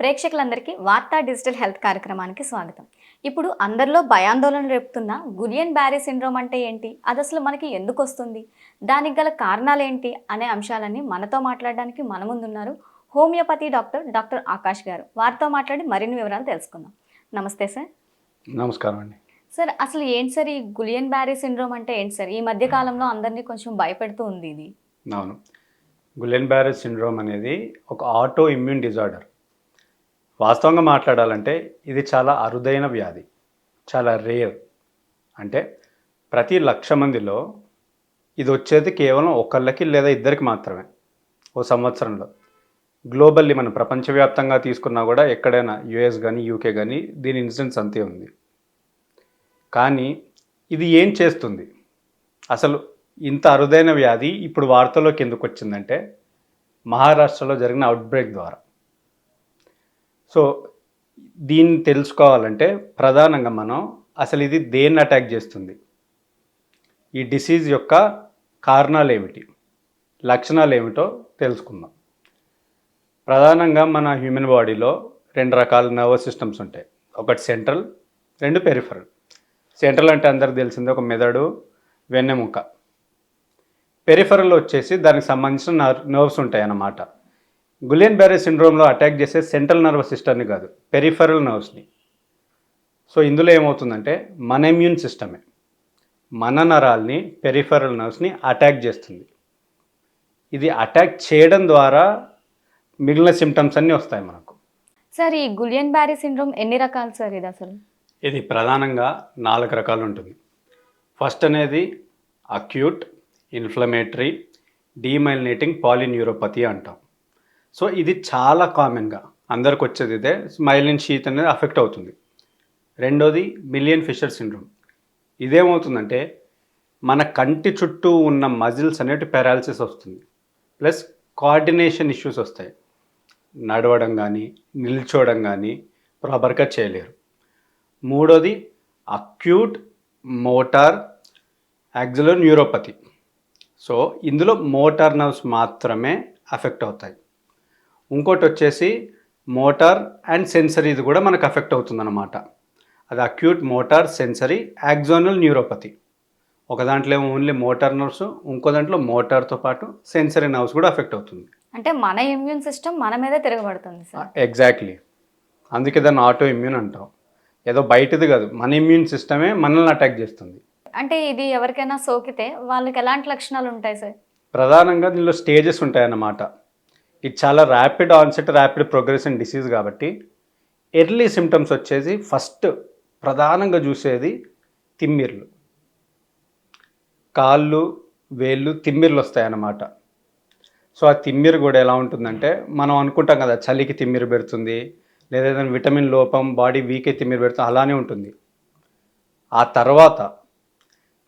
ప్రేక్షకులందరికీ వార్తా digital health కార్యక్రమానికి స్వాగతం. ఇప్పుడు అందరిలో భయాందోళన రేపుతున్న గులియన్ బ్యారీ సిండ్రోమ్ అంటే ఏంటి? అది అసలు మనకి ఎందుకు వస్తుంది దానికి గల కారణాలు ఏంటి అనే అంశాలన్నీ మనతో మాట్లాడడానికి మన ముందున్నారు హోమియోపతి డాక్టర్ డాక్టర్ ఆకాష్ గారు. వారితో మాట్లాడి మరిన్ని వివరాలు తెలుసుకుందాం. నమస్తే సార్. నమస్కారం అండి. సార్ అసలు ఏంటి సార్ ఈ గులియన్ బ్యారీ సిండ్రోమ్ అంటే ఏంటి సార్? ఈ మధ్య కాలంలో అందరినీ కొంచెం భయపెడుతూ ఉంది ఇది. అవును. గులెన్ బ్యారెస్ సిండ్రోమ్ అనేది ఒక ఆటో ఇమ్యూన్ డిజార్డర్. వాస్తవంగా మాట్లాడాలంటే ఇది చాలా అరుదైన వ్యాధి చాలా రేర్ అంటే ప్రతి లక్ష మందిలో ఇది వచ్చేది కేవలం ఒకళ్ళకి లేదా ఇద్దరికి మాత్రమే ఓ సంవత్సరంలో. గ్లోబల్లీ మనం ప్రపంచవ్యాప్తంగా తీసుకున్నా కూడా ఎక్కడైనా యుఎస్ కానీ యూకే కానీ దీని ఇన్సిడెన్స్ అంతే ఉంది. కానీ ఇది ఏం చేస్తుంది? అసలు ఇంత అరుదైన వ్యాధి ఇప్పుడు వార్తల్లోకి ఎందుకు వచ్చిందంటే మహారాష్ట్రలో జరిగిన అవుట్బ్రేక్ ద్వారా. సో దీన్ని తెలుసుకోవాలంటే ప్రధానంగా మనం అసలు ఇది దేన్ని అటాక్ చేస్తుంది? ఈ డిసీజ్ యొక్క కారణాలు ఏమిటి? లక్షణాలు ఏమిటో తెలుసుకుందాం. ప్రధానంగా మన హ్యూమన్ బాడీలో రెండు రకాల నర్వస్ సిస్టమ్స్ ఉంటాయి. ఒకటి సెంట్రల్ రెండు పెరిఫరల్ సెంట్రల్ అంటే అందరికి తెలిసింది ఒక మెదడు వెన్నెముక. పెరిఫరల్ వచ్చేసి దానికి సంబంధించిన నర్ నర్వ్స్ ఉంటాయి అన్నమాట గులియన్ బ్యారే సిండ్రోమ్లో అటాక్ చేసే సెంట్రల్ నర్వస్ సిస్టమ్ని కాదు పెరిఫరల్ నర్వ్స్ని. సో ఇందులో ఏమవుతుందంటే మన ఇమ్యూన్ సిస్టమే మన నరాల్ని పెరిఫరల్ నర్వ్స్ని అటాక్ చేస్తుంది. ఇది అటాక్ చేయడం ద్వారా మిగిలిన సిమ్టమ్స్ అన్నీ వస్తాయి మనకు. సార్ ఈ గులియన్ బ్యారీ సిండ్రోమ్ ఎన్ని రకాలు సార్ ఇది అసలు? ఇది ప్రధానంగా నాలుగు రకాలు ఉంటుంది. ఫస్ట్ అనేది అక్యూట్ ఇన్ఫ్లమేటరీ డీమైలినేటింగ్ పాలిన్యూరోపతి అంటాం. సో ఇది చాలా కామన్గా అందరికి వచ్చేది ఇదే. స్మైలిన్ షీత్ అనేది అఫెక్ట్ అవుతుంది. రెండోది మిలియన్ ఫిషర్ సిండ్రోమ్ ఇదేమవుతుందంటే మన కంటి చుట్టూ ఉన్న మజిల్స్ అనేవి పారాలసిస్ వస్తుంది. ప్లస్ కోఆర్డినేషన్ ఇష్యూస్ వస్తాయి. నడవడం కానీ నిల్చోవడం కానీ ప్రాపర్గా చేయలేరు. మూడోది అక్యూట్ మోటార్ యాక్సిలో న్యూరోపతి సో ఇందులో మోటార్ నర్వ్స్ మాత్రమే అఫెక్ట్ అవుతాయి. ఇంకోటి వచ్చేసి మోటార్ అండ్ సెన్సరీ ఇది కూడా మనకు అఫెక్ట్ అవుతుందన్నమాట. అది acute motor sensory axonal neuropathy. ఒక దాంట్లో ఓన్లీ మోటార్ నర్వ్స్ ఇంకో దాంట్లో మోటార్తో పాటు సెన్సరీ నర్వ్స్ కూడా అఫెక్ట్ అవుతుంది. అంటే మన ఇమ్యూన్ సిస్టమ్ మన మీదే తిరగబడుతుంది ఎగ్జాక్ట్లీ. అందుకే దాన్ని ఆటో ఇమ్యూన్ అంటాం ఏదో బయటది కాదు మన ఇమ్యూన్ సిస్టమే మనల్ని అటాక్ చేస్తుంది. అంటే ఇది ఎవరికైనా సోకితే వాళ్ళకి ఎలాంటి లక్షణాలు ఉంటాయి సార్? ప్రధానంగా దీనిలో స్టేజెస్ ఉంటాయన్నమాట. ఇది చాలా rapid onset rapid progression disease కాబట్టి ఎర్లీ సిమ్టమ్స్ వచ్చేసి ఫస్ట్ ప్రధానంగా చూసేది తిమ్మిర్లు. కాళ్ళు వేళ్ళు తిమ్మిర్లు వస్తాయన్నమాట. సో ఆ తిమ్మిరి కూడా ఎలా ఉంటుందంటే మనం అనుకుంటాం కదా చలికి తిమ్మిరి పెడుతుంది లేదా ఏదైనా విటమిన్ లోపం బాడీ వీకే తిమ్మిరి పెడుతుంది అలానే ఉంటుంది. ఆ తర్వాత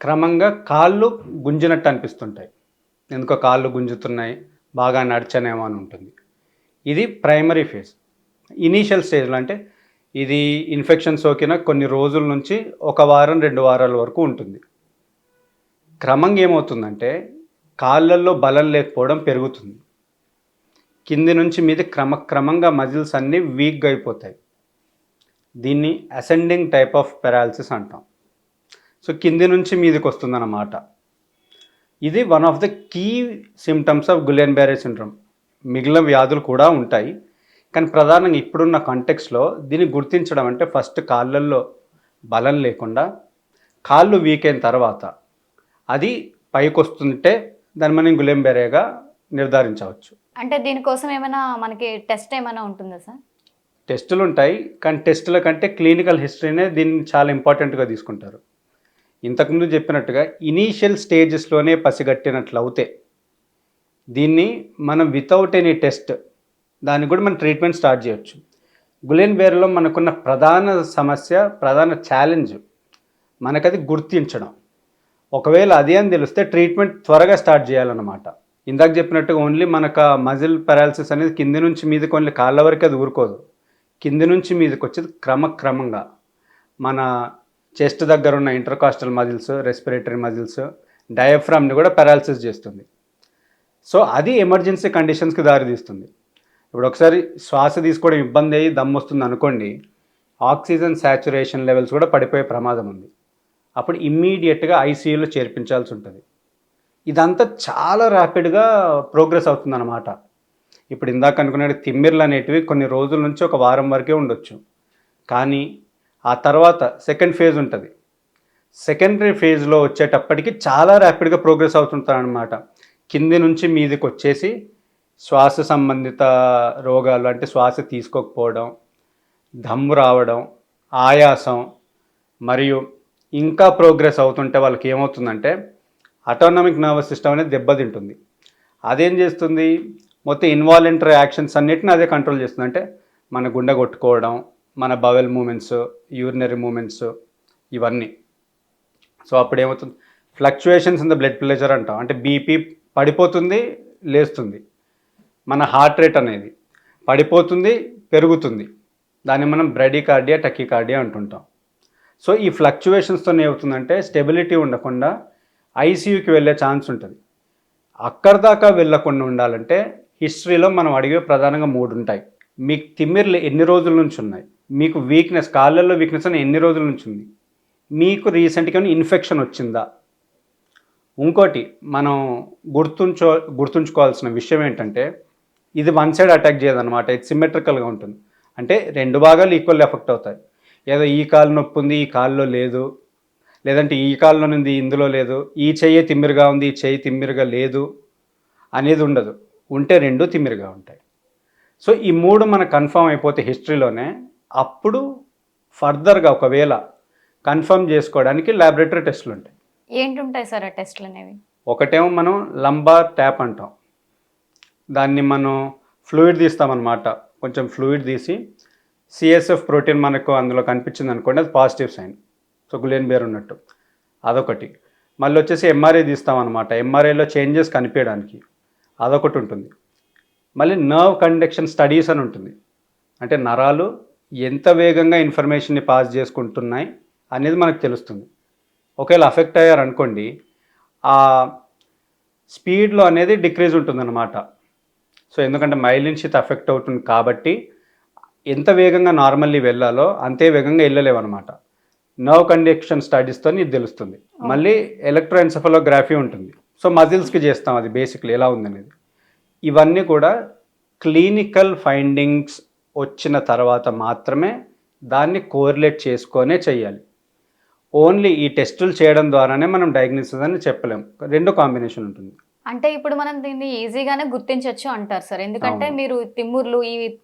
క్రమంగా కాళ్ళు గుంజినట్టు అనిపిస్తుంటాయి. ఎందుకో కాళ్ళు గుంజుతున్నాయి బాగా నడిచనేమో అని ఉంటుంది. ఇది ప్రైమరీ ఫేజ్. ఇనీషియల్ స్టేజ్లో అంటే ఇది ఇన్ఫెక్షన్ సోకిన కొన్ని రోజుల నుంచి ఒక వారం రెండు వారాల వరకు ఉంటుంది. క్రమంగా ఏమవుతుందంటే కాళ్ళల్లో బలం లేకపోవడం పెరుగుతుంది. కింది నుంచి మీద క్రమక్రమంగా మజిల్స్ అన్నీ వీక్గా అయిపోతాయి. దీన్ని అసెండింగ్ టైప్ ఆఫ్ పెరాలసిస్ అంటాం. సో కింది నుంచి మీదకి వస్తుందన్నమాట. ఇది one of the key symptoms of Guillain Barre syndrome మిగిలిన వ్యాధులు కూడా ఉంటాయి. కానీ ప్రధానంగా ఇప్పుడున్న కాంటెక్స్లో దీన్ని గుర్తించడం అంటే ఫస్ట్ కాళ్ళల్లో బలం లేకుండా కాళ్ళు వీక్ అయిన తర్వాత అది పైకి వస్తుంటే దాన్ని మనం గులెం బెరేగా నిర్ధారించవచ్చు. అంటే దీనికోసం ఏమైనా మనకి టెస్ట్ ఏమైనా ఉంటుందా సార్? టెస్టులు ఉంటాయి. కానీ టెస్టుల కంటే క్లినికల్ హిస్టరీనే దీన్ని చాలా ఇంపార్టెంట్గా తీసుకుంటారు. ఇంతకుముందు చెప్పినట్టుగా ఇనీషియల్ స్టేజెస్లోనే పసిగట్టినట్లు అవుతే దీన్ని మనం వితౌట్ ఎనీ టెస్ట్ దాన్ని కూడా మనం ట్రీట్మెంట్ స్టార్ట్ చేయొచ్చు. గులెన్ బేర్లో మనకున్న ప్రధాన సమస్య ప్రధాన ఛాలెంజ్ మనకది గుర్తించడం. ఒకవేళ అదే అని తెలిస్తే ట్రీట్మెంట్ త్వరగా స్టార్ట్ చేయాలన్నమాట. ఇందాక చెప్పినట్టుగా ఓన్లీ మనకు మజిల్ పెరాలసిస్ అనేది కింది నుంచి మీదకి ఓన్లీ కాళ్ళ వరకు అది ఊరుకోదు. కింది నుంచి మీదకి వచ్చేది క్రమక్రమంగా మన చెస్ట్ దగ్గర ఉన్న ఇంటర్కాస్టల్ మజిల్స్ రెస్పిరేటరీ మజిల్స్ డయాఫ్రామ్ని కూడా పారాలసిస్ చేస్తుంది. సో అది ఎమర్జెన్సీ కండిషన్స్కి దారితీస్తుంది. ఇప్పుడు ఒకసారి శ్వాస తీసుకోవడం ఇబ్బంది అయ్యి దమ్ వస్తుంది అనుకోండి ఆక్సిజన్ శాచురేషన్ లెవెల్స్ కూడా పడిపోయే ప్రమాదం ఉంది. అప్పుడు ఇమ్మీడియట్గా ఐసీయూలో చేర్పించాల్సి ఉంటుంది. ఇదంతా చాలా ర్యాపిడ్గా ప్రోగ్రెస్ అవుతుందన్నమాట. ఇప్పుడు ఇందాక అనుకున్నట్టు తిమ్మిర్లు అనేటివి కొన్ని రోజుల నుంచి ఒక వారం వరకే ఉండొచ్చు. కానీ ఆ తర్వాత సెకండ్ ఫేజ్ ఉంటుంది. సెకండరీ ఫేజ్లో వచ్చేటప్పటికి చాలా ర్యాపిడ్గా ప్రోగ్రెస్ అవుతుంటారనమాట కింది నుంచి మీదకి వచ్చేసి శ్వాస సంబంధిత రోగాలు అంటే శ్వాస తీసుకోకపోవడం దమ్ము రావడం ఆయాసం మరియు ఇంకా ప్రోగ్రెస్ అవుతుంటే వాళ్ళకి ఏమవుతుందంటే అటానమిక్ నర్వస్ సిస్టమ్ అనేది దెబ్బతింటుంది. అదేం చేస్తుంది? మొత్తం ఇన్వాలంటరీ యాక్షన్స్ అన్నిటిని అదే కంట్రోల్ చేస్తుంది. అంటే మన గుండె కొట్టుకోవడం మన బవెల్ మూమెంట్స్ యూరినరీ మూమెంట్స్ ఇవన్నీ. సో అప్పుడు ఏమవుతుంది fluctuations in the blood pressure అంటాం అంటే బీపీ పడిపోతుంది లేస్తుంది. మన హార్ట్ రేట్ అనేది పడిపోతుంది పెరుగుతుంది. దాన్ని మనం బ్రెడికార్డియా కార్డియా అంటుంటాం. సో ఈ ఫ్లక్చువేషన్స్తో ఏమవుతుందంటే స్టెబిలిటీ ఉండకుండా ఐసీయూకి వెళ్ళే ఛాన్స్ ఉంటుంది. అక్కడి దాకా వెళ్ళకుండా ఉండాలంటే హిస్టరీలో మనం అడిగే ప్రధానంగా మూడు ఉంటాయి. మీకు తిమ్మిర్లు ఎన్ని రోజుల నుంచి ఉన్నాయి? మీకు వీక్నెస్ కాళ్ళల్లో వీక్నెస్ అని ఎన్ని రోజుల నుంచి ఉంది? మీకు రీసెంట్గా ఇన్ఫెక్షన్ వచ్చిందా? ఇంకోటి మనం గుర్తుంచో గుర్తుంచుకోవాల్సిన విషయం ఏంటంటే ఇది వన్ సైడ్ అటాక్ చేయదన్నమాట. ఇది సిమెట్రికల్గా ఉంటుంది. అంటే రెండు భాగాలు ఈక్వల్ ఎఫెక్ట్ అవుతాయి. ఏదో ఈ కాలు నొప్పి ఉంది ఈ కాల్లో లేదు. లేదంటే ఈ కాల్లో ఉంది ఇందులో లేదు. ఈ చెయ్యి తిమ్మిరిగా ఉంది ఈ చెయ్యి తిమ్మిరిగా లేదు అనేది ఉండదు. ఉంటే రెండు తిమ్మిరిగా ఉంటాయి. సో ఈ మూడు మన కన్ఫర్మ్ అయిపోతే హిస్టరీలోనే అప్పుడు ఫర్దర్గా ఒకవేళ కన్ఫర్మ్ చేసుకోవడానికి ల్యాబొరేటరీ టెస్టులు ఉంటాయి. ఏంటుంటాయి సార్ ఆ టెస్ట్లు అనేవి? ఒకటేమో మనం లంబార్ ట్యాప్ అంటాం. దాన్ని మనం ఫ్లూయిడ్ తీస్తామన్నమాట. కొంచెం ఫ్లూయిడ్ తీసి సిఎస్ఎఫ్ ప్రోటీన్ మనకు అందులో కనిపించింది అనుకోండి అది positive sign so Guillain Barre ఉన్నట్టు. అదొకటి. మళ్ళీ వచ్చేసి ఎంఆర్ఐ తీస్తామన్నమాట. ఎంఆర్ఐలో చేంజెస్ కనిపించడానికి అదొకటి ఉంటుంది. మళ్ళీ నర్వ్ కండక్షన్ స్టడీస్ అని ఉంటుంది. అంటే నరాలు ఎంత వేగంగా ఇన్ఫర్మేషన్ని పాస్ చేసుకుంటున్నాయి అనేది మనకు తెలుస్తుంది. ఒకవేళ అఫెక్ట్ అయ్యారు అనుకోండి ఆ స్పీడ్లో అనేది డిక్రీజ్ ఉంటుందన్నమాట. సో ఎందుకంటే మైలిన్ షీత్ అఫెక్ట్ అవుతుంది కాబట్టి ఎంత వేగంగా నార్మల్లీ వెళ్ళాలో అంతే వేగంగా వెళ్ళలేవన్నమాట. నర్వ్ కండక్షన్ స్టడీస్తో ఇది తెలుస్తుంది. మళ్ళీ ఎలక్ట్రోఎన్సెఫలోగ్రఫీ ఉంటుంది. సో మజిల్స్కి చేస్తాం అది బేసిక్లీ ఎలా ఉందనేది. ఇవన్నీ కూడా క్లినికల్ ఫైండింగ్స్ వచ్చిన తర్వాత మాత్రమే దాన్ని కోరిలేట్ చేసుకొనే చేయాలి ఓన్లీ ఈ టెస్టులు చేయడం ద్వారానే మనం డయాగ్నోసిస్ అని చెప్పలేం. రెండు కాంబినేషన్ ఉంటుంది. అంటే ఇప్పుడు మనం దీన్ని ఈజీగానే గుర్తించవచ్చు అంటారు సార్. ఎందుకంటే. మీరు తిమ్ముర్లు ఈ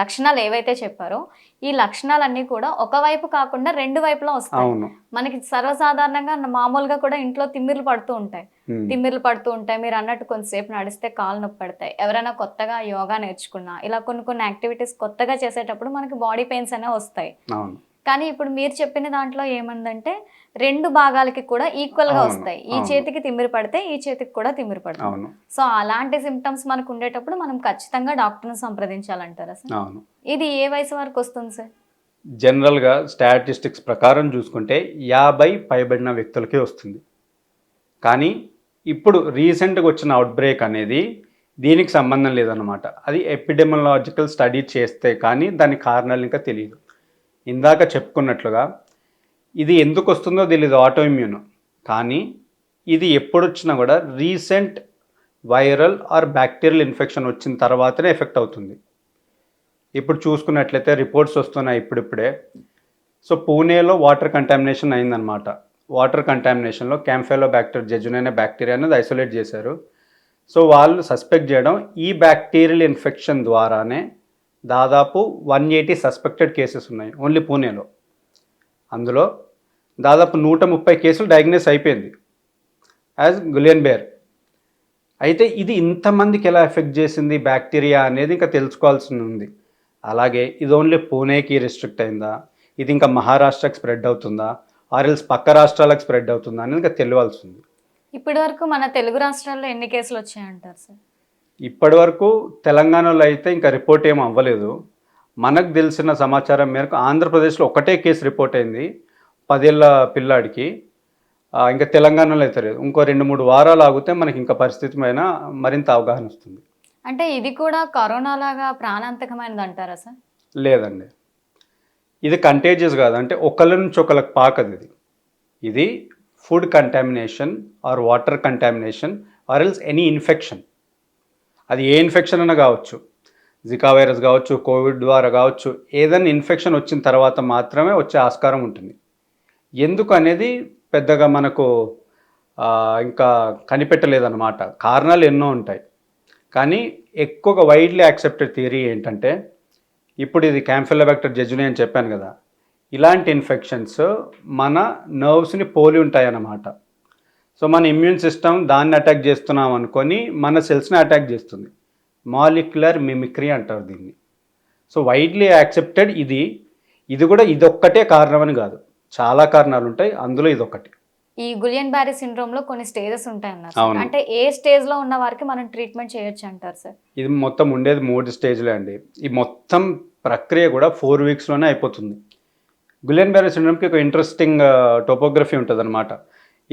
లక్షణాలు ఏవైతే చెప్పారో ఈ లక్షణాలన్నీ కూడా ఒకవైపు కాకుండా రెండు వైపులా వస్తాయి. మనకి సర్వసాధారణంగా మామూలుగా కూడా ఇంట్లో తిమ్మిర్లు పడుతూ ఉంటాయి. తిమ్మిర్లు పడుతూ ఉంటాయి. మీరు అన్నట్టు కొంతసేపు నడిస్తే కాళ్ళు నొప్పి పడతాయి. ఎవరైనా కొత్తగా యోగా నేర్చుకున్నా ఇలా కొన్ని కొన్ని యాక్టివిటీస్ కొత్తగా చేసేటప్పుడు మనకి బాడీ పెయిన్స్ అనేవి వస్తాయి. కానీ ఇప్పుడు మీరు చెప్పిన దాంట్లో ఏమందంటే రెండు భాగాలకి కూడా ఈక్వల్గా వస్తాయి. ఈ. చేతికి తిమ్మిరి పడితే ఈ చేతికి కూడా తిమ్మిరి పడుతుంది. సో అలాంటి సిమ్టమ్స్ మనకు ఉండేటప్పుడు మనం ఖచ్చితంగా డాక్టర్ని సంప్రదించాలంటారా సార్? అవును. ఇది ఏ వయసు వరకు వస్తుంది సార్? జనరల్గా స్టాటిస్టిక్స్ ప్రకారం చూసుకుంటే యాభై పైబడిన వ్యక్తులకే వస్తుంది. కానీ ఇప్పుడు రీసెంట్గా వచ్చిన అవుట్బ్రేక్ అనేది దీనికి సంబంధం లేదన్నమాట. అది ఎపిడెమలాజికల్ స్టడీ చేస్తే కానీ దాని కారణాలు ఇంకా తెలియదు. ఇందాక చెప్పుకున్నట్లుగా ఇది ఎందుకు వస్తుందో తెలియదు ఆటోఇమ్యూన్ కానీ ఇది ఎప్పుడు వచ్చినా కూడా recent viral or bacterial infection వచ్చిన తర్వాతనే ఎఫెక్ట్ అవుతుంది. ఇప్పుడు చూసుకున్నట్లయితే రిపోర్ట్స్ వస్తున్నాయి ఇప్పుడిప్పుడే. సో పూణేలో వాటర్ కంటామినేషన్ అయిందనమాట వాటర్ కంటామినేషన్లో క్యాంఫెలో బ్యాక్టీరియా జెజున్ అనే బ్యాక్టీరియా అనేది ఐసోలేట్ చేశారు. సో వాళ్ళు సస్పెక్ట్ చేయడం ఈ బ్యాక్టీరియల్ ఇన్ఫెక్షన్ ద్వారానే దాదాపు వన్ ఎయిటీ సస్పెక్టెడ్ కేసెస్ ఉన్నాయి ఓన్లీ పూణేలో. అందులో దాదాపు నూట ముప్పై కేసులు డయాగ్నోస్ అయిపోయింది యాజ్ గులియన్ బేర్. అయితే ఇది ఇంతమందికి ఎలా ఎఫెక్ట్ చేసింది బ్యాక్టీరియా అనేది ఇంకా తెలుసుకోవాల్సి ఉంది. అలాగే ఇది ఓన్లీ పూణేకి రిస్ట్రిక్ట్ అయిందా ఇది ఇంకా మహారాష్ట్రకి స్ప్రెడ్ అవుతుందా ఆర్ఎల్స్ పక్క రాష్ట్రాలకు స్ప్రెడ్ అవుతుందా అనేది ఇంకా తెలియాల్సి ఉంది. ఇప్పటి వరకు మన తెలుగు రాష్ట్రాల్లో ఎన్ని కేసులు వచ్చాయంటారు సార్? ఇప్పటి వరకు తెలంగాణలో అయితే ఇంకా రిపోర్ట్ ఏం అవ్వలేదు. మనకు తెలిసిన సమాచారం మేరకు ఆంధ్రప్రదేశ్లో ఒకటే కేసు రిపోర్ట్ అయింది పదేళ్ళ పిల్లాడికి. ఇంకా తెలంగాణలో అయితే లేదు. ఇంకో రెండు మూడు వారాలు ఆగితే మనకి ఇంకా పరిస్థితి పైన మరింత అవగాహన వస్తుంది. అంటే ఇది కూడా కరోనా లాగా ప్రాణాంతకమైనది అంటారా సార్? లేదండి. ఇది కంటేజియస్ కాదు. అంటే ఒకళ్ళ నుంచి ఒకళ్ళకి పాకదు ఇది. ఇది food contamination or water contamination or else any infection అది ఏ ఇన్ఫెక్షన్ అయినా కావచ్చు. జికా వైరస్ కావచ్చు కోవిడ్ ద్వారా కావచ్చు ఏదైనా ఇన్ఫెక్షన్ వచ్చిన తర్వాత మాత్రమే వచ్చే ఆస్కారం ఉంటుంది. ఎందుకు అనేది పెద్దగా మనకు ఇంకా కనిపెట్టలేదన్నమాట. కారణాలు ఎన్నో ఉంటాయి. కానీ ఎక్కువగా వైడ్లీ యాక్సెప్టెడ్ థియరీ ఏంటంటే ఇప్పుడు ఇది క్యాంఫిలోబాక్టర్ జజుని అని చెప్పాను కదా. ఇలాంటి ఇన్ఫెక్షన్స్ మన నర్వ్స్ని పోలి ఉంటాయి అన్నమాట సో మన ఇమ్యూన్ సిస్టమ్ దాన్ని అటాక్ చేస్తున్నాం అనుకొని మన సెల్స్ని అటాక్ చేస్తుంది. మాలిక్యులర్ మిమిక్రీ అంటారు దీన్ని. సో వైడ్లీ యాక్సెప్టెడ్ ఇది. ఇది కూడా ఇదొక్కటే కారణం అని కాదు. చాలా కారణాలు ఉంటాయి. అందులో ఇదొక్కటి. ఈ గులియన్ బ్యారీ సిండ్రోమ్లో కొన్ని స్టేజెస్ ఉంటాయి అన్నారు. అంటే ఏ స్టేజ్లో ఉన్న వారికి మనం ట్రీట్మెంట్ చేయొచ్చు అంటారు సార్? ఇది మొత్తం ఉండేది మూడు స్టేజ్లే అండి. ఈ మొత్తం ప్రక్రియ కూడా ఫోర్ వీక్స్లోనే అయిపోతుంది. గులెన్ బ్యారీ సిండ్రోమ్కి ఒక ఇంట్రెస్టింగ్ టోపోగ్రఫీ ఉంటుంది అనమాట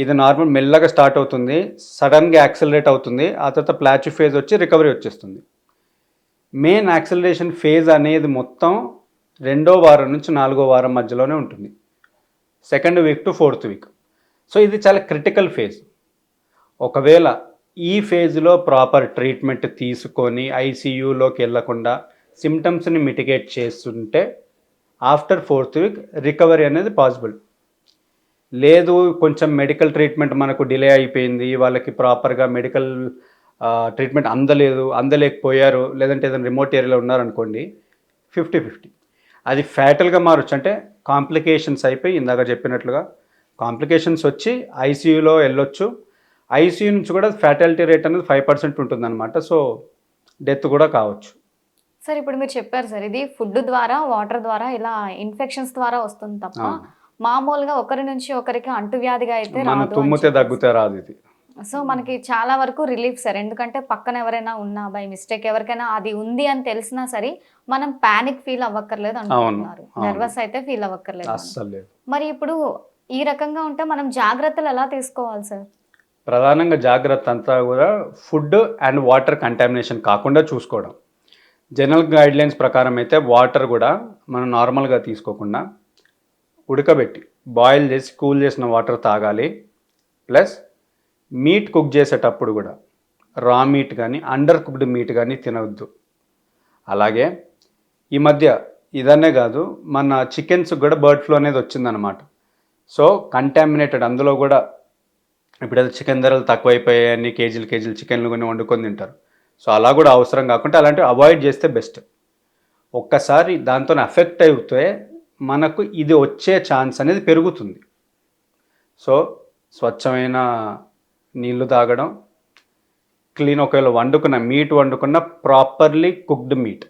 ఇది నార్మల్ మెల్లగా స్టార్ట్ అవుతుంది సడన్గా యాక్సిలరేట్ అవుతుంది ఆ తర్వాత ప్లాచ్ ఫేజ్ వచ్చి రికవరీ వచ్చేస్తుంది. మెయిన్ యాక్సిలరేషన్ ఫేజ్ అనేది మొత్తం రెండో వారం నుంచి నాలుగో వారం మధ్యలోనే ఉంటుంది. Second week to fourth week. So ఇది చాలా క్రిటికల్ ఫేజ్. ఒకవేళ ఈ ఫేజ్లో ప్రాపర్ ట్రీట్మెంట్ తీసుకొని ఐసీయూలోకి వెళ్ళకుండా సిమ్టమ్స్ని మిటిగేట్ చేస్తుంటే ఆఫ్టర్ ఫోర్త్ వీక్ రికవరీ అనేది పాసిబుల్. లేదు కొంచెం మెడికల్ ట్రీట్మెంట్ మనకు డిలే అయిపోయింది వాళ్ళకి ప్రాపర్గా మెడికల్ ట్రీట్మెంట్ అందలేదు అందలేకపోయారు లేదంటే ఏదైనా రిమోట్ ఏరియాలో ఉన్నారనుకోండి ఫిఫ్టీ ఫిఫ్టీ అది ఫ్యాటల్గా మారచ్చు. అంటే కాంప్లికేషన్స్ అయిపోయి ఇందాక చెప్పినట్లుగా కాంప్లికేషన్స్ వచ్చి ఐసీయూలో వెళ్ళొచ్చు. ఐసీయూ నుంచి కూడా ఫ్యాటాలిటీ రేట్ అనేది ఫైవ్ పర్సెంట్ ఉంటుందన్నమాట. సో డెత్ కూడా కావచ్చు. సార్ ఇప్పుడు మీరు చెప్పారు సార్ ఇది ఫుడ్ ద్వారా వాటర్ ద్వారా ఇలా ఇన్ఫెక్షన్స్ ద్వారా వస్తుంది తప్ప. మామూలుగా ఒకరి నుంచి ఒకరికి అంటువ్యాధిగా అయితే తుమ్మితే. దగ్గుతే రాదు ఇది. సో మనకి చాలా వరకు రిలీఫ్ సార్. ఎందుకంటే పక్కన ఎవరైనా ఉన్నా బై మిస్టేక్ ఎవరికైనా అది ఉంది అని తెలిసినా సరే మనం పానిక్ ఫీల్ అవ్వక్కర్లేదు అంటున్నారు. నర్వస్ అయితే ఫీల్ అవ్వక్కర్లేదు మరి ఇప్పుడు ఈ రకంగా ఉంటే మనం జాగ్రత్తలు ఎలా తీసుకోవాలి సార్? ప్రధానంగా జాగ్రత్త అంతా కూడా ఫుడ్ అండ్ వాటర్ కంటామినేషన్ కాకుండా చూసుకోవడం. జనరల్ గైడ్లైన్స్ ప్రకారం అయితే వాటర్ కూడా మనం నార్మల్గా తీసుకోకుండా ఉడకబెట్టి బాయిల్ చేసి కూల్ చేసిన వాటర్ తాగాలి. ప్లస్ మీట్ కుక్ చేసేటప్పుడు కూడా రా మీట్ కానీ అండర్ కుక్డ్ మీట్ కానీ తినవద్దు అలాగే ఈ మధ్య ఇదనే కాదు మన చికెన్స్ కూడా బర్డ్ ఫ్లూ అనేది వచ్చిందనమాట సో కంటామినేటెడ్ అందులో కూడా ఇప్పుడు చికెన్ ధరలు తక్కువైపోయాయని కేజీలు కేజీలు చికెన్లు కొన్ని వండుకొని తింటారు. సో అలా కూడా అవసరం కాకుండా అలాంటివి అవాయిడ్ చేస్తే బెస్ట్. ఒక్కసారి దాంతో అఫెక్ట్ అవుతే మనకు ఇది వచ్చే ఛాన్స్ అనేది పెరుగుతుంది. సో స్వచ్ఛమైన నీళ్ళు తాగడం క్లీన్ ఒకవేళ వండుకున్న మీట్ వండుకున్న properly cooked meat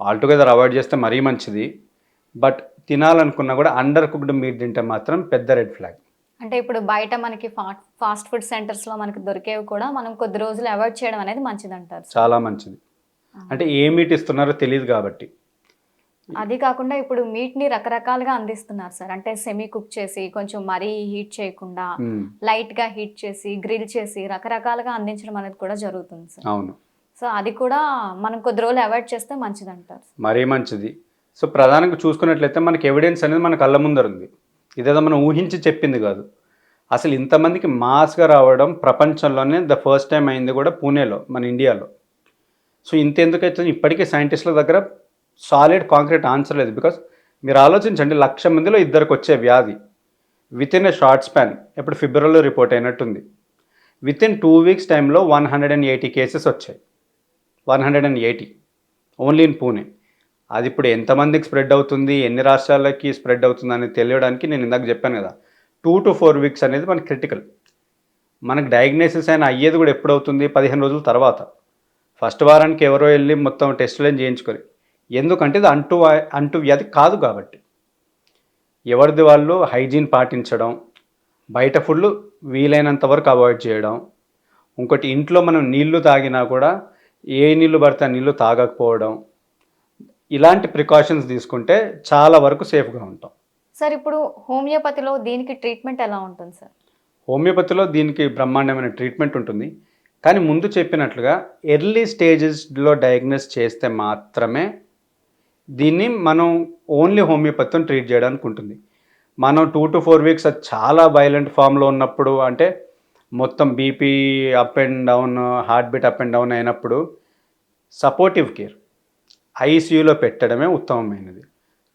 altogether avoid చేస్తే మరీ మంచిది. బట్ తినాలనుకున్నా కూడా అండర్ కుక్డ్ మీట్ తింటే మాత్రం పెద్ద రెడ్ ఫ్లాగ్ అంటే ఇప్పుడు బయట మనకి ఫాస్ట్ ఫుడ్ సెంటర్స్లో మనకి దొరికేవి కూడా మనం కొద్ది రోజులు అవాయిడ్ చేయడం అనేది మంచిది అంటారు. చాలా మంచిది. అంటే ఏ మీట్ ఇస్తున్నారో తెలియదు కాబట్టి. అది కాకుండా ఇప్పుడు మీట్ని రకరకాలుగా అందిస్తున్నారు సార్. అంటే సెమీ కుక్ చేసి కొంచెం మరీ హీట్ చేయకుండా. లైట్గా హీట్ చేసి గ్రిల్ చేసి రకరకాలుగా అందించడం అనేది కూడా జరుగుతుంది సార్. అవును. సో అది కూడా మనం కొద్ది రోజులు అవాయిడ్ చేస్తే మంచిది అంటారు మరీ మంచిది. సో ప్రధానంగా చూసుకున్నట్లయితే మనకి ఎవిడెన్స్ అనేది మన కళ్ళ ముందర ఉంది. ఇదేదో మనం ఊహించి చెప్పింది కాదు. అసలు ఇంతమందికి మాస్గా రావడం ప్రపంచంలోనే ద ఫస్ట్ టైం అయింది కూడా పూణేలో మన ఇండియాలో. సో ఇంత ఎందుకైతే ఇప్పటికీ సైంటిస్టుల దగ్గర సాలిడ్ కాంక్రీట్ ఆన్సర్ లేదు. బికాస్ మీరు ఆలోచించండి లక్ష మందిలో ఇద్దరికి వచ్చే వ్యాధి within a short span ఇప్పుడు ఫిబ్రవరిలో రిపోర్ట్ అయినట్టుంది. విత్ ఇన్ టూ వీక్స్ టైంలో one hundred and eighty cases వచ్చాయి. One hundred and eighty only in Pune అది ఇప్పుడు ఎంతమందికి స్ప్రెడ్ అవుతుంది ఎన్ని రాష్ట్రాలకి స్ప్రెడ్ అవుతుంది అని తెలియడానికి నేను ఇందాక చెప్పాను కదా. టూ టు ఫోర్ వీక్స్ అనేది మనకి క్రిటికల్ మనకు డయాగ్నోసిస్ అయినా అయ్యేది కూడా ఎప్పుడు అవుతుంది పదిహేను రోజుల తర్వాత. ఫస్ట్ వారానికి ఎవరో వెళ్ళి మొత్తం టెస్టులు చేయించుకొని. ఎందుకంటే ఇది అంటు అంటు వ్యాధి కాదు కాబట్టి. ఎవరిది వాళ్ళు హైజీన్ పాటించడం బయట ఫుడ్ వీలైనంత వరకు అవాయిడ్ చేయడం ఇంకోటి ఇంట్లో మనం నీళ్ళు తాగినా కూడా ఏ నీళ్ళు పడితే ఆ నీళ్ళు తాగకపోవడం ఇలాంటి ప్రికాషన్స్ తీసుకుంటే చాలా వరకు సేఫ్గా ఉంటాం. సార్ ఇప్పుడు హోమియోపతిలో దీనికి ట్రీట్మెంట్ ఎలా ఉంటుంది సార్? హోమియోపతిలో దీనికి బ్రహ్మాండమైన ట్రీట్మెంట్ ఉంటుంది. కానీ ముందు చెప్పినట్లుగా ఎర్లీ స్టేజెస్లో డయాగ్నోస్ చేస్తే మాత్రమే దీన్ని మనం ఓన్లీ హోమియోపతిని ట్రీట్ చేయడానికి ఉంటుంది. మనం టూ టు ఫోర్ వీక్స్ అది చాలా వైలెంట్ ఫామ్లో ఉన్నప్పుడు అంటే మొత్తం BP up and down heart beat up and down అయినప్పుడు సపోర్టివ్ కేర్ ఐసీయూలో పెట్టడమే ఉత్తమమైనది.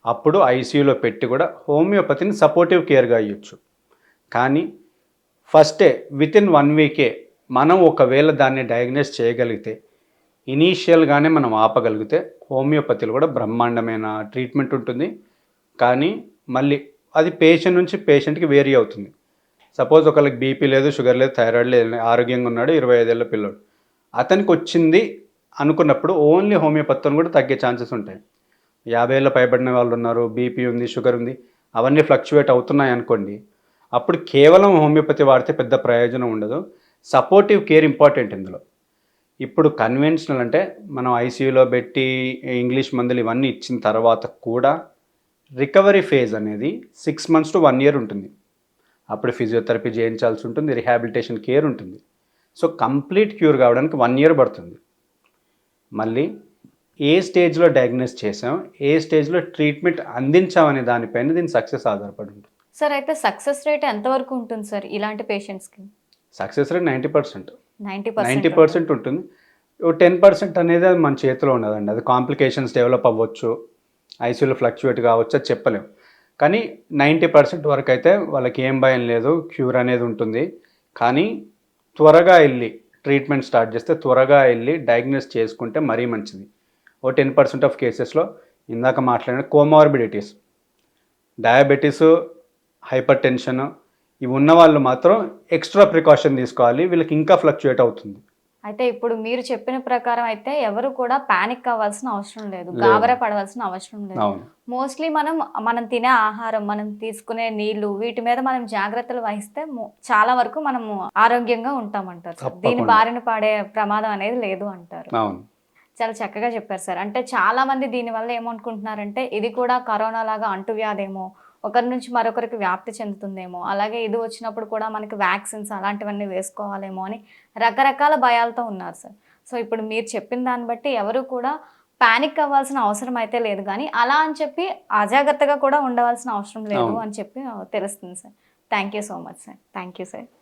అప్పుడు ఐసీయూలో పెట్టి కూడా హోమియోపతిని సపోర్టివ్ కేర్గా ఇవ్వచ్చు కానీ ఫస్టే విత్ ఇన్ వన్ వీకే మనం ఒకవేళ దాన్ని డయాగ్నోస్ చేయగలిగితే ఇనీషియల్గానే మనం ఆపగలిగితే హోమియోపతిలో కూడా బ్రహ్మాండమైన ట్రీట్మెంట్ ఉంటుంది. కానీ మళ్ళీ అది పేషెంట్ నుంచి పేషెంట్కి వేరీ అవుతుంది. సపోజ్ ఒకళ్ళకి బీపీ లేదు షుగర్ లేదు థైరాయిడ్ లేదు ఆరోగ్యంగా ఉన్నాడు ఇరవై ఐదేళ్ళ పిల్లోడు. అతనికి వచ్చింది అనుకున్నప్పుడు ఓన్లీ హోమియోపతిని కూడా తగ్గే ఛాన్సెస్ ఉంటాయి. యాభై ఏళ్ళ పైబడిన వాళ్ళు ఉన్నారు బీపీ ఉంది షుగర్ ఉంది అవన్నీ ఫ్లక్చువేట్ అవుతున్నాయి అనుకోండి. అప్పుడు కేవలం హోమియోపతి వాడితే పెద్ద ప్రయోజనం ఉండదు. సపోర్టివ్ కేర్ ఇంపార్టెంట్ ఇందులో. ఇప్పుడు కన్వెన్షనల్ అంటే మనం ఐసీయూలో పెట్టి ఇంగ్లీష్ మందులు ఇవన్నీ ఇచ్చిన తర్వాత కూడా రికవరీ ఫేజ్ అనేది six months to one year ఉంటుంది. అప్పుడు ఫిజియోథెరపీ చేయించాల్సి ఉంటుంది రిహాబిలిటేషన్ కేర్ ఉంటుంది. సో కంప్లీట్ క్యూర్ కావడానికి వన్ ఇయర్ పడుతుంది. మళ్ళీ ఏ స్టేజ్లో డయాగ్నోస్ చేసాం ఏ స్టేజ్లో ట్రీట్మెంట్ అందించామనే దానిపైన దీని సక్సెస్ ఆధారపడి ఉంటుంది. సార్ అయితే సక్సెస్ రేట్ ఎంతవరకు ఉంటుంది సార్ ఇలాంటి పేషెంట్స్కి success rate ninety percent ninety ninety percent ఉంటుంది. టెన్ పర్సెంట్ అనేది అది మన చేతిలో ఉన్నదండి. అది కాంప్లికేషన్స్ డెవలప్ అవ్వచ్చు. ఐసీయూలో ఫ్లక్చువేట్ కావచ్చు అది చెప్పలేం. కానీ నైంటీ పర్సెంట్ వరకు అయితే వాళ్ళకి ఏం భయం లేదు. క్యూర్ అనేది ఉంటుంది. కానీ త్వరగా వెళ్ళి ట్రీట్మెంట్ స్టార్ట్ చేస్తే త్వరగా వెళ్ళి డయాగ్నోస్ చేసుకుంటే మరీ మంచిది. ఓ టెన్ పర్సెంట్ ఆఫ్ కేసెస్లో ఇందాక మాట్లాడిన కోమార్బిడిటీస్. డయాబెటీసు హైపర్ టెన్షను ఇవి ఉన్న వాళ్ళు మాత్రం ఎక్స్ట్రా ప్రికాషన్ తీసుకోవాలి. వీళ్ళకి ఇంకా ఫ్లక్చుయేట్ అవుతుంది. అయితే ఇప్పుడు మీరు చెప్పిన ప్రకారం అయితే ఎవరు కూడా పానిక్ అవ్వాల్సిన అవసరం లేదు. గాబరా పడవలసిన అవసరం లేదు. మోస్ట్లీ మనం మనం తినే ఆహారం మనం తీసుకునే నీళ్ళు వీటి మీద మనం జాగ్రత్తలు వహిస్తే చాలా వరకు మనము ఆరోగ్యంగా ఉంటామంటారు దీని. బారిన పడే ప్రమాదం అనేది లేదు అంటారు. చాలా చక్కగా చెప్పారు సార్. అంటే చాలా మంది దీనివల్ల ఏమనుకుంటున్నారంటే ఇది కూడా కరోనా లాగా అంటువ్యాధేమో ఒకరి నుంచి మరొకరికి వ్యాప్తి చెందుతుందేమో. అలాగే ఇది వచ్చినప్పుడు కూడా మనకి వ్యాక్సిన్స్ అలాంటివన్నీ వేసుకోవాలేమో అని రకరకాల భయాలతో ఉన్నారు సార్. సో ఇప్పుడు మీరు చెప్పిన దాన్ని బట్టి ఎవరు కూడా పానిక్ అవ్వాల్సిన అవసరం అయితే లేదు కానీ అలా అని చెప్పి అజాగ్రత్తగా కూడా ఉండవలసిన అవసరం లేదు. అని చెప్పి తెలుస్తుంది sir. Thank you so much sir. Thank you sir.